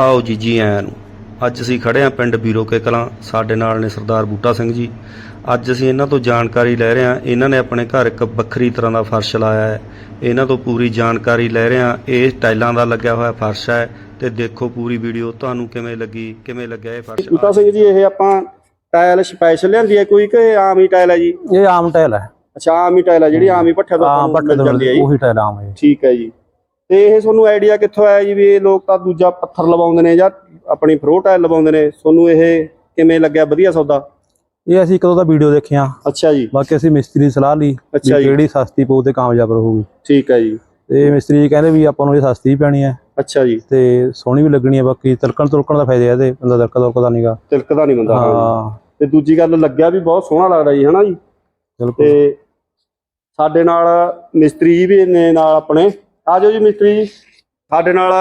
ਆਓ ਜੀ ਜੀ ਆਇਆਂ ਨੂੰ। ਅੱਜ ਅਸੀਂ ਖੜੇ ਹਾਂ ਪਿੰਡ ਬੀਰੋਕੇ ਕਲਾਂ। ਸਾਡੇ ਨਾਲ ਨੇ ਸਰਦਾਰ ਬੂਟਾ ਸਿੰਘ ਜੀ। ਅੱਜ ਅਸੀਂ ਇਹਨਾਂ ਤੋਂ ਜਾਣਕਾਰੀ ਲੈ ਰਹੇ ਹਾਂ। ਇਹਨਾਂ ਨੇ ਆਪਣੇ ਘਰ ਇੱਕ ਵੱਖਰੀ ਤਰ੍ਹਾਂ ਦਾ ਫਰਸ਼ ਲਾਇਆ ਹੈ। ਇਹਨਾਂ ਤੋਂ ਪੂਰੀ ਜਾਣਕਾਰੀ ਲੈ ਰਹੇ ਹਾਂ। ਇਹ ਟਾਈਲਾਂ ਦਾ ਲੱਗਿਆ ਹੋਇਆ ਫਰਸ਼ ਹੈ ਤੇ ਦੇਖੋ ਪੂਰੀ ਵੀਡੀਓ। ਤੁਹਾਨੂੰ ਕਿਵੇਂ ਲੱਗੀ? ਕਿਵੇਂ ਲੱਗਿਆ ਇਹ ਫਰਸ਼? ਬੂਟਾ ਸਿੰਘ ਜੀ ਇਹ ਆਪਾਂ ਟਾਇਲ ਸਪੈਸ਼ਲ ਲਿਆਂਦੀ ਹੈ ਕੋਈ ਕਿ ਆਮ ਹੀ ਟਾਇਲ ਹੈ ਜੀ? ਇਹ ਆਮ ਟਾਇਲ ਹੈ। ਅੱਛਾ ਆਮ ਹੀ ਟਾਇਲ ਹੈ। ਜਿਹੜੀ ਆਮ ਹੀ ਪੱਠੇ ਤੋਂ ਆਮ ਹੈ ਜੀ। ਉਹੀ ਟਾਇਲ ਆਮ ਹੈ ਠੀਕ ਹੈ ਜੀ। ਤੇ ਇਹ ਤੁਹਾਨੂੰ ਆਈਡੀਆ ਕਿੱਥੋਂ ਆਇਆ ਜੀ ਵੀ ਇਹ ਲੋਕ ਤਾਂ ਦੂਜਾ ਪੱਥਰ ਲਵਾਉਂਦੇ ਨੇ ਜਾਂ ਆਪਣੀ ਫਰੋ ਟਾਇਲ ਲਵਾਉਂਦੇ ਨੇ? ਤੁਹਾਨੂੰ ਇਹ ਕਿਵੇਂ ਲੱਗਿਆ? ਵਧੀਆ ਸੌਦਾ? ਇਹ ਅਸੀਂ ਕਦੋਂ ਦਾ ਵੀਡੀਓ ਦੇਖਿਆ। ਅੱਛਾ ਜੀ। ਬਾਕੀ ਅਸੀਂ ਮਿਸਤਰੀ ਦੀ ਸਲਾਹ ਲਈ ਅੱਛਾ ਜੀ। ਕਿਹੜੀ ਸਸਤੀ ਪਊ ਤੇ ਕਾਮਯਾਬ ਰਹੂਗੀ। ਠੀਕ ਹੈ ਜੀ। ਤੇ ਮਿਸਤਰੀ ਕਹਿੰਦੇ ਵੀ ਆਪਾਂ ਨੂੰ ਇਹ ਸਸਤੀ ਪੈਣੀ ਹੈ। ਅੱਛਾ ਜੀ। ਤੇ ਸੋਹਣੀ ਵੀ ਲੱਗਣੀ ਹੈ ਬਾਕੀ ਤਿਲਕਣ ਤੁਲਕਣ ਦਾ ਫਾਇਦਾ ਇਹਦੇ ਬੰਦਾ ਤਿਲਕਾ ਤੁਲਕਦਾ ਨਹੀਂਗਾ ਤਿਲਕਦਾ ਨਹੀਂ ਬੰਦਾ ਹਾਂ ਹਾਂ। ਤੇ ਦੂਜੀ ਗੱਲ ਲੱਗਿਆ ਵੀ ਬਹੁਤ ਸੋਹਣਾ ਲੱਗਦਾ ਜੀ ਹਨਾ ਜੀ? ਬਿਲਕੁਲ। ਤੇ ਸਾਡੇ ਨਾਲ ਮਿਸਤਰੀ ਜੀ ਵੀ ਨੇ ਨਾਲ ਆਪਣੇ। ਆ ਜਾਓ ਜੀ ਮਿਸਤਰੀ। ਸਾਡੇ ਨਾਲ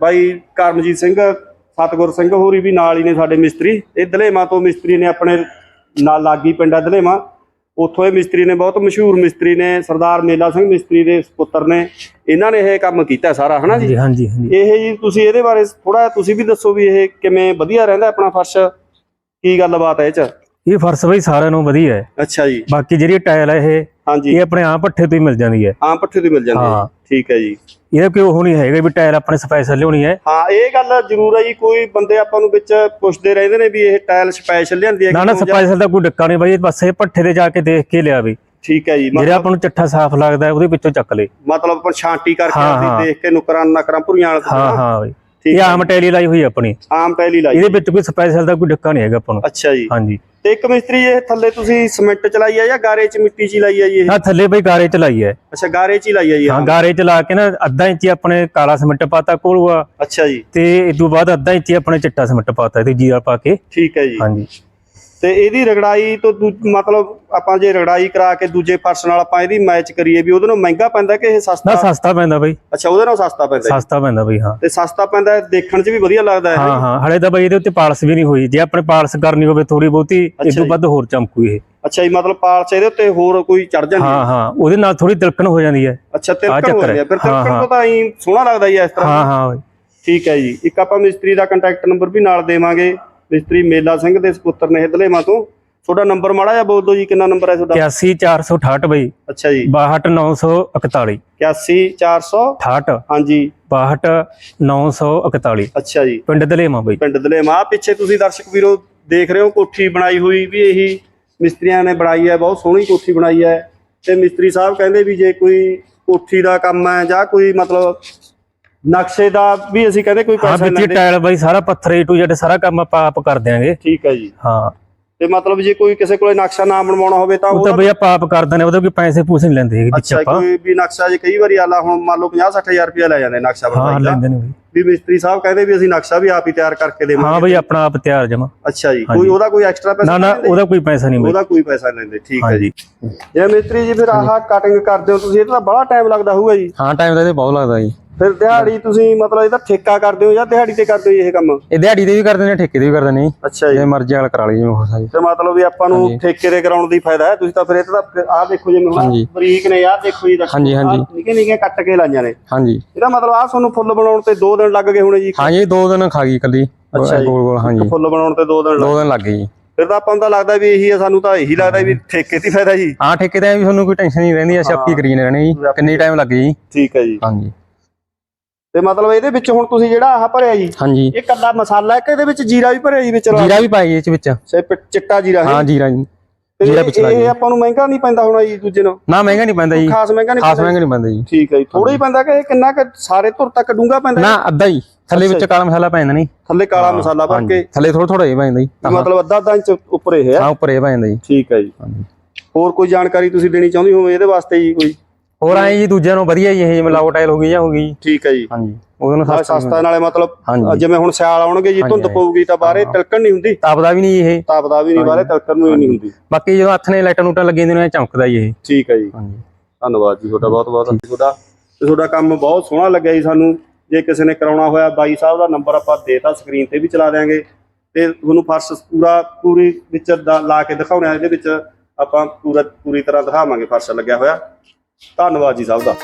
ਬਾਈ ਕਰਮਜੀਤ ਸਿੰਘ ਸਤਗੁਰ ਸਿੰਘ ਹੋਰੀ ਵੀ ਨਾਲ ਹੀ ਨੇ ਸਾਡੇ ਮਿਸਤਰੀ। ਇਹ ਦਲੇਮਾ ਤੋਂ ਮਿਸਤਰੀ ਨੇ ਆਪਣੇ ਨਾਲ ਲਾਗੀ ਪਿੰਡਾ ਦਲੇਮਾ ਉੱਥੋਂ ਇਹ ਮਿਸਤਰੀ ਨੇ ਬਹੁਤ ਮਸ਼ਹੂਰ ਮਿਸਤਰੀ ਨੇ ਸਰਦਾਰ ਮੇਲਾ ਸਿੰਘ ਮਿਸਤਰੀ ਦੇ ਸੁਪੁੱਤਰ ਨੇ। ਇਹਨਾਂ ਨੇ ਇਹ ਕੰਮ ਕੀਤਾ ਸਾਰਾ ਹਨਾ ਜੀ? ਹਾਂਜੀ ਹਾਂਜੀ ਇਹ ਜੀ ਤੁਸੀਂ ਇਹਦੇ ਬਾਰੇ ਥੋੜਾ ਤੁਸੀਂ ਵੀ ਦੱਸੋ ਵੀ ਇਹ ਕਿਵੇਂ ਵਧੀਆ ਰਹਿੰਦਾ ਆਪਣਾ ਫਰਸ਼? ਕੀ ਗੱਲਬਾਤ ਹੈ ਇਹ ਚ? ਇਹ ਫਰਸ਼ ਬਈ ਸਾਰਿਆਂ ਨੂੰ ਵਧੀਆ ਹੈ। ਅੱਛਾ ਜੀ। ਬਾਕੀ ਜਿਹੜੀ ਟਾਇਲ ਹੈ ਇਹ ਹਾਂਜੀ। ਇਹ ਆਪਣੇ ਆਪ ਪੱਠੇ ਤੋਂ ਹੀ ਮਿਲ ਜਾਂਦੀ ਹੈ। ਆਮ ਪੱਠੇ ਤੋਂ ਮਿਲ ਜਾਂਦੇ ਹਾਂ। ਠੀਕ ਹੈ ਜੀ। ਇਹਦਾ ਕੋਈ ਉਹ ਨਹੀਂ ਹੈਗਾ ਵੀ ਟਾਇਲ ਆਪਣੇ ਸਪੈਸ਼ਲ ਲਿਆਉਣੀ ਹੈ। ਹਾਂ ਇਹ ਗੱਲ ਜ਼ਰੂਰ ਹੈ ਜੀ। ਕੋਈ ਬੰਦੇ ਆਪਾਂ ਨੂੰ ਵਿੱਚ ਪੁੱਛਦੇ ਰਹਿੰਦੇ ਨੇ ਵੀ ਇਹ ਟਾਇਲ ਸਪੈਸ਼ਲ ਲਿਆਂਦੀ ਹੈ ਨਾ ਨਾ ਸਪੈਸ਼ਲ ਦਾ ਕੋਈ ਡੱਕਾ ਨਹੀਂ ਬਾਈ। ਬਸ ਇਹ ਪੱਠੇ ਤੇ ਜਾ ਕੇ ਦੇਖ ਕੇ ਲਿਆ ਵੀ। ਠੀਕ ਹੈ ਜੀ। ਜਿਹੜਾ ਆਪਾਂ ਨੂੰ ਚੱਠਾ ਸਾਫ਼ ਲੱਗਦਾ ਹੈ, ਉਹਦੇ ਵਿੱਚੋਂ ਚੱਕ ਲੇ। ਮਤਲਬ ਆਪਾਂ ਛਾਂਟੀ ਕਰਕੇ ਹਾਂ। ਦੇਖ ਕੇ ਨੁਕਰਾਂ ਨਕਰਾਂ ਭੁਰੀਆਂ ਵਾਲਾ ਹਾਂ ਹਾਂ ਬਈ। ਇਹ ਆਮ ਟਾਇਲ ਹੀ ਲਾਈ ਹੋਈ ਆਪਣੀ। ਆਮ ਟਾਇਲ ਹੀ ਲਾਈ ਇਹਦੇ ਵਿੱਚ ਕੋਈ ਸਪੈਸ਼ਲ ਦਾ ਕੋਈ ਡੱਕਾ ਨਹੀਂ ਹੈਗਾ ਆਪਾਂ ਨੂੰ। ਅੱਛਾ ਜੀ। ਹਾਂਜੀ। ਤੇ ਇੱਕ ਮਿਸਤਰੀ ਇਹ ਥੱਲੇ ਤੁਸੀਂ ਸਿਮੈਂਟ ਚਲਾਈ ਹੈ ਜਾਂ ਗਾਰੇ ਚ ਮਿੱਟੀ ਚ ਲਾਈ ਹੈ ਜੀ ਇਹ? ਆ ਥੱਲੇ ਬਈ ਗਾਰੇ ਚ ਲਾਈ ਹੈ ਅੱਛਾ ਗਾਰੇ ਚ ਹੀ ਲਾਈ ਹੈ ਜੀ ਹਾਂ। ਗਾਰੇ ਚ ਲਾ ਕੇ ਨਾ ਅੱਧਾ ਇੰਚੀ ਆਪਣੇ ਕਾਲਾ ਸਿਮੈਂਟ ਪਾਤਾ ਕੋਲੂਆ ਅੱਛਾ ਜੀ। ਤੇ ਇਸ ਤੋਂ ਬਾਅਦ ਅੱਧਾ ਇੰਚੀ ਆਪਣੇ ਚਿੱਟਾ ਸਿਮੈਂਟ ਪਾਤਾ ਇਹਦੇ ਜੀਰਾ ਪਾ ਕੇ। ਠੀਕ ਹੈ ਜੀ। ਹਾਂਜੀ। ਤੇ ਇਹਦੀ ਰਗੜਾਈ ਤੋਂ ਮਤਲਬ ਆਪਾਂ ਜੇ ਰਗੜਾਈ ਕਰਾ ਕੇ ਦੂਜੇ ਫਰਸ਼ ਨਾਲ ਆਪਾਂ ਇਹਦੀ ਮੈਚ ਕਰੀਏ ਵੀ ਉਹਦੇ ਨਾਲ ਮਹਿੰਗਾ ਪੈਂਦਾ ਕਿ ਇਹ ਨਾ ਸਸਤਾ ਸਸਤਾ ਪੈਂਦਾ ਬਈ। ਅੱਛਾ ਉਹਦੇ ਨਾਲ ਸਸਤਾ ਪੈਂਦਾ। ਸਸਤਾ ਪੈਂਦਾ ਬਈ ਹਾਂ। ਤੇ ਸਸਤਾ ਪੈਂਦਾ ਦੇਖਣ 'ਚ ਵੀ ਵਧੀਆ ਲੱਗਦਾ ਹੈ ਹਾਂ ਹਾਂ। ਹਲੇ ਤਾਂ ਬਈ ਇਹਦੇ ਉੱਤੇ ਪਾਲਸ ਵੀ ਨਹੀਂ ਹੋਈ। ਜੇ ਆਪਣੇ ਪਾਲਸ ਕਰਨੀ ਹੋਵੇ ਥੋੜੀ ਬਹੁਤੀ ਇਸ ਤੋਂ। ਵੱਧ ਹੋਰ ਚਮਕੂ ਇਹ। ਅੱਛਾ ਜੀ ਮਤਲਬ ਪਾਲਸ ਇਹਦੇ ਉੱਤੇ ਹੋਰ ਕੋਈ ਚੜ ਜਾਂਦੀ ਹੈ? ਹਾਂ ਹਾਂ। ਉਹਦੇ ਨਾਲ ਥੋੜੀ ਤਿਲਕਣ ਹੋ ਜਾਂਦੀ ਹੈ। ਅੱਛਾ ਤਿਲਕਣ ਹੋ ਜਾਂਦੀ ਹੈ। ਫਿਰ ਤਿਲਕਣ। ਤੋਂ ਤਾਂ ਐਂ ਸੋਹਣਾ ਲੱਗਦਾ ਜੀ ਇਸ ਤਰ੍ਹਾਂ। ਹਾਂ ਹਾਂ ਬਈ। ਠੀਕ ਹੈ ਜੀ। ਇੱਕ ਆਪਾਂ ਮਿਸਤਰੀ ਦਾ ਕੰਟੈਕਟ ਨੰਬਰ ਵੀ ਨਾਲ ਦੇਵਾਂਗੇ। ਮਿਸਤਰੀ ਮੇਲਾ ਸਿੰਘ ਦੇ ਸੁਪੁੱਤਰ ਨੇ ਹਦਲੇਮਾ ਤੋਂ। ਤੁਹਾਡਾ ਨੰਬਰ ਮਾੜਾ ਜਿਹਾ ਬੋਲ ਦਿਓ ਜੀ ਕਿੰਨਾ ਨੰਬਰ ਹੈ ਤੁਹਾਡਾ? 81468 ਬਈ। ਅੱਛਾ ਜੀ। 62941 81400 68 ਹਾਂਜੀ। 62941 ਅੱਛਾ ਜੀ। ਪਿੰਡ ਦਲੇਮਾ ਬਈ। ਪਿੰਡ ਦਲੇਮਾ। ਪਿੱਛੇ ਤੁਸੀਂ ਦਰਸ਼ਕ ਵੀਰੋ ਦੇਖ ਰਹੇ ਹੋ ਕੋਠੀ ਬਣਾਈ ਹੋਈ ਵੀ ਇਹੀ। ਮਿਸਤਰੀਆਂ ਨੇ ਬਣਾਈ ਹੈ ਬਹੁਤ ਸੋਹਣੀ ਕੋਠੀ ਬਣਾਈ ਹੈ। ਤੇ ਮਿਸਤਰੀ ਸਾਹਿਬ ਕਹਿੰਦੇ ਵੀ ਜੇ ਕੋਈ ਕੋਠੀ ਦਾ ਕੰਮ ਹੈ ਜਾਂ ਕੋਈ ਮਤਲਬ ਨਕਸ਼ੇ ਦਾ ਵੀ ਅਸੀਂ ਕਹਿੰਦੇ ਕੋਈ ਹਾਂ ਪੈਸਾ ਵਿੱਚ ਲੈਂਦੇ। ਟਾਇਲ ਬਈ ਸਾਰਾ ਪੱਥਰ ਏ ਟੂ ਜ਼ੈਡ ਸਾਰਾ ਕੰਮ ਆਪਾਂ ਆਪ ਕਰ ਦਿਆਂਗੇ। ਠੀਕ ਹੈ ਜੀ। ਹਾਂ। ਤੇ ਮਤਲਬ ਜੇ ਕੋਈ ਕਿਸੇ ਕੋਲੇ ਨਕਸ਼ਾ ਨਾ ਬਣਵਾਉਣਾ ਹੋਵੇ ਤਾਂ ਉਹ ਤਾਂ ਬਈ ਆਪਾਂ ਆਪ ਕਰ ਦਿੰਦੇ ਉਹਦੇ ਕੋਈ ਪੈਸੇ ਪੂਸੇ ਨਹੀਂ ਲੈਂਦੇ ਹੈਗੇ ਵਿੱਚ ਅੱਛਾ ਆਪਾਂ। ਕੋਈ ਵੀ ਨਕਸ਼ਾ ਜੇ ਕਈ ਵਾਰੀ ਆਲਾ ਹੁਣ ਮੰਨ ਲਓ 50 60000 ਰੁਪਇਆ ਲੈ ਜਾਂਦੇ ਨਕਸ਼ਾ ਹਾਂ ਬਣਵਾਈ ਦਾ। ਲੈਂਦੇ ਨੇ ਬਈ। ਵੀ ਮਿਸਤਰੀ ਸਾਹਿਬ ਕਹਿੰਦੇ ਵੀ ਅਸੀਂ ਨਕਸ਼ਾ ਵੀ ਆਪ ਹੀ ਤਿਆਰ ਕਰਕੇ ਹਾਂ ਦੇਵਾਂਗੇ ਬਈ ਆਪਣਾ ਆਪ ਤਿਆਰ ਜਮਾ। ਅੱਛਾ ਜੀ ਹਾਂਜੀ। ਕੋਈ ਉਹਦਾ ਕੋਈ ਐਕਸਟਰਾ ਪੈਸਾ ਨਾ ਨਾ ਲੈਂਦੇ? ਉਹਦਾ ਕੋਈ ਪੈਸਾ ਨਹੀਂ ਬਈ। ਉਹਦਾ ਕੋਈ ਪੈਸਾ ਨਹੀਂ ਲੈਂਦੇ ਠੀਕ ਹੈ ਹਾਂਜੀ। ਜੀ। ਜੇ ਮਿਸਤਰੀ ਜੀ ਫਿਰ ਆਹ ਕਟਿੰਗ ਕਰਦੇ ਹੋ ਤੁਸੀਂ ਇਹਦਾ ਤਾਂ ਬੜਾ ਟਾਈਮ ਲੱਗਦਾ ਹੋਊਗਾ ਜੀ। ਹਾਂ ਟਾਈਮ ਤਾਂ ਇਹਦੇ ਬਹੁਤ ਲੱਗਦਾ ਜੀ। ਫਿਰ ਦਿਹਾੜੀ ਤੁਸੀਂ ਮਤਲਬ ਇਹਦਾ ਠੇਕਾ ਕਰਦੇ ਹੋ ਜਾਂ ਦਿਹਾੜੀ ਤੇ ਕਰਦੇ ਹੋ ਇਹ ਕੰਮ? ਇਹ ਦਿਹਾੜੀ ਦੇ ਵੀ ਕਰਦੇ ਨੇ ਠੇਕੇ ਦੇ ਵੀ ਕਰਦੇ ਨੇ। ਅੱਛਾ ਜੀ। ਜੇ ਮਰਜ਼ੀ ਵਾਲਾ ਕਰਾ ਲਈ ਜਿਵੇਂ ਹੋ ਸਕਦਾ ਤੇ ਮਤਲਬ ਵੀ ਆਪਾਂ ਨੂੰ ਠੇਕੇ ਦੇ ਕਰਾਉਣ ਦੀ ਫਾਇਦਾ ਹੈ? ਤੁਸੀਂ ਤਾਂ ਫਿਰ ਇਹ ਤਾਂ ਆਹ ਦੇਖੋ ਜਿਵੇਂ ਹੁਣ ਹਾਂਜੀ। ਬਰੀਕ ਨੇ ਆਹ ਦੇਖੋ ਜੀ ਹਾਂਜੀ, ਹਾਂਜੀ। ਨਿੱਕੇ ਨਿੱਕੇ ਕੱਟ ਕੇ ਲਾਈਆਂ ਨੇ। ਹਾਂਜੀ। ਇਹਦਾ ਮਤਲਬ ਆਹ ਤੁਹਾਨੂੰ ਫੁੱਲ ਬਣਾਉਣ ਤੇ 2 ਦਿਨ ਲੱਗ ਗਏ ਹੋਣੇ ਜੀ? ਹਾਂ ਜੀ ਦੋ ਦਿਨ ਖਾ ਗਈ ਕੱਲੀ। ਗੋਲ ਗੋਲ ਹਾਂ ਜੀ ਫੁੱਲ ਬਣਾਉਣ ਤੇ 2 ਦਿਨ ਲੱਗ ਦੋ ਦਿਨ ਲੱਗ ਗਏ ਜੀ। ਫਿਰ ਤਾਂ ਆਪਾਂ ਨੂੰ ਤਾਂ ਲੱਗਦਾ ਵੀ ਇਹੀ ਹੈ ਸਾਨੂੰ ਤਾਂ ਇਹੀ ਲੱਗਦਾ ਵੀ ਠੇਕੇ ਤੇ ਫਾਇਦਾ ਜੀ। ਹਾਂ ਠੇਕੇ ਤੇ ਵੀ ਤੁਹਾਨੂੰ ਕੋਈ ਟੈਨਸ਼ਨ ਨਹੀਂ ਰਹਿੰਦੀ ਅਸੀਂ ਆਪੀ ਕਰੀ ਜਾਂਦੇ ਰਹਿਣੇ ਜੀ। ਕਿੰਨੀ ਟਾਈਮ ਲੱਗੇ ਜੀ। ਠੀਕ ਹੈ ਜੀ। ਹਾਂਜੀ। ਤੇ ਮਤਲਬ ਇਹਦੇ ਵਿੱਚ ਹੁਣ ਤੁਸੀਂ ਜਿਹੜਾ ਆਹ ਭਰਿਆ ਜੀ ਹਾਂਜੀ। ਇਹ ਕੱਲਾ ਮਸਾਲਾ ਹੈ ਕਿ ਇਹਦੇ ਵਿੱਚ ਜੀਰਾ ਵੀ ਭਰਿਆ ਜੀ ਵਿੱਚ ਜੀਰਾ ਵੀ ਪਾਈ ਇਹ ਚ ਵਿੱਚ। ਸੇ ਚਿੱਟਾ ਜੀਰਾ ਹੈ? ਹਾਂ ਜੀਰਾ ਜੀ। ਜੀਰਾ ਇਹ- ਪਿਛਲਾ ਇਹ ਜੀ। ਆਪਾਂ ਨੂੰ ਮਹਿੰਗਾ ਨਹੀਂ ਪੈਂਦਾ ਹੋਣਾ ਜੀ ਦੂਜੇ ਨੂੰ? ਨਾ ਮਹਿੰਗਾ ਨਹੀਂ ਪੈਂਦਾ ਜੀ। ਖਾਸ ਮਹਿੰਗਾ ਨਹੀਂ ਖਾਸ ਮਹਿੰਗਾ ਨਹੀਂ ਪੈਂਦਾ ਜੀ। ਠੀਕ ਹੈ ਜੀ। ਥੋੜਾ ਹੀ ਪੈਂਦਾ ਕਿ ਇਹ ਕਿੰਨਾ ਕਿ ਸਾਰੇ ਧੁਰ ਤੱਕ ਡੂੰਗਾ ਪੈਂਦਾ ਨਾ ਅੱਧਾ ਹੀ ਥੱਲੇ ਵਿੱਚ ਕਾਲਾ ਮਸਾਲਾ ਪੈਂਦਾ ਨਹੀਂ ਥੱਲੇ ਕਾਲਾ ਮਸਾਲਾ ਭਰ ਕੇ? ਥੱਲੇ ਥੋੜਾ ਥੋੜਾ ਹੀ ਪੈਂਦਾ ਜੀ। ਮਤਲਬ ਅੱਧਾ ਅੱਧਾ ਇੰਚ ਉੱਪਰ ਇਹ ਹੈ? ਹਾਂ ਉੱਪਰ ਇਹ ਪੈਂਦਾ ਜੀ। ਠੀਕ ਹੈ ਜੀ। ਹੋਰ ਕੋਈ ਜਾਣਕਾਰੀ ਤੁਸੀਂ ਦੇਣੀ ਚਾਹੁੰਦੇ ਹੋ ਇਹਦੇ ਵਾਸਤੇ ਜੀ ਕੋਈ? ਹੋਰ ਆਏ ਜੀ ਦੂਜਿਆਂ ਨੂੰ ਵਧੀਆ ਜੀ ਇਹ ਮਿਲਾਓ ਟਾਈਲ ਹੋ ਗਈ ਜਾਂ ਹੋ ਗਈ। ਠੀਕ ਹੈ ਜੀ। ਹਾਂਜੀ ਉਹਦੇ ਨਾਲੇ ਸਸਤਾ ਸਸਤਾ ਨਾਲੇ ਮਤਲਬ। ਜਿਵੇਂ ਹੁਣ ਸਿਆਲ ਆਉਣਗੇ ਜੀ ਧੁੰਦ। ਪਊਗੀ ਤਾਂ ਬਾਹਰੇ ਤਿਲਕਣ ਨਹੀਂ ਹੁੰਦੀ। ਤਾਪਦਾ ਵੀ ਨਹੀਂ ਇਹ। ਤਾਪਦਾ ਵੀ ਨਹੀਂ ਬਾਹਰੇ ਤਿਲਕਣ ਨੂੰ ਹੀ ਨਹੀਂ ਹੁੰਦੀ। ਬਾਕੀ ਜਦੋਂ ਹੱਥ ਨੇ ਲਾਈਟਾਂ ਨੂਟਾਂ ਲੱਗੀ ਹੁੰਦੀਆਂ ਨੇ ਚਮਕਦਾ ਜੀ ਇਹ। ਠੀਕ ਹੈ ਜੀ। ਹਾਂਜੀ। ਧੰਨਵਾਦ ਜੀ ਤੁਹਾਡਾ ਬਹੁਤ ਬਹੁਤ ਤੁਹਾਡਾ। ਤੇ ਤੁਹਾਡਾ ਕੰਮ ਬਹੁਤ ਸੋਹਣਾ ਲੱਗਿਆ ਜੀ ਸਾਨੂੰ। ਜੇ ਕਿਸੇ ਨੇ ਕਰਾਉਣਾ ਹੋਇਆ ਬਾਈ ਸਾਹਿਬ ਦਾ ਨੰਬਰ ਆਪਾਂ ਦੇਤਾ ਸਕਰੀਨ ਤੇ ਵੀ ਚਲਾ ਦਿਆਂਗੇ। ਤੇ ਤੁਹਾਨੂੰ ਫਰਸ਼ ਪੂਰਾ ਪੂਰੀ ਵਿੱਚ ਲਾ ਕੇ ਦਿਖਾਉਣਾ ਇਹਦੇ ਵਿੱਚ ਆਪਾਂ ਪੂਰਾ ਪੂਰੀ ਤਰ੍ਹਾਂ ਦਿਖਾਵਾਂਗੇ ਫਰਸ਼ ਲੱਗਿਆ ਹੋਇਆ। ਧੰਨਵਾਦ ਜੀ ਸਭ ਦਾ।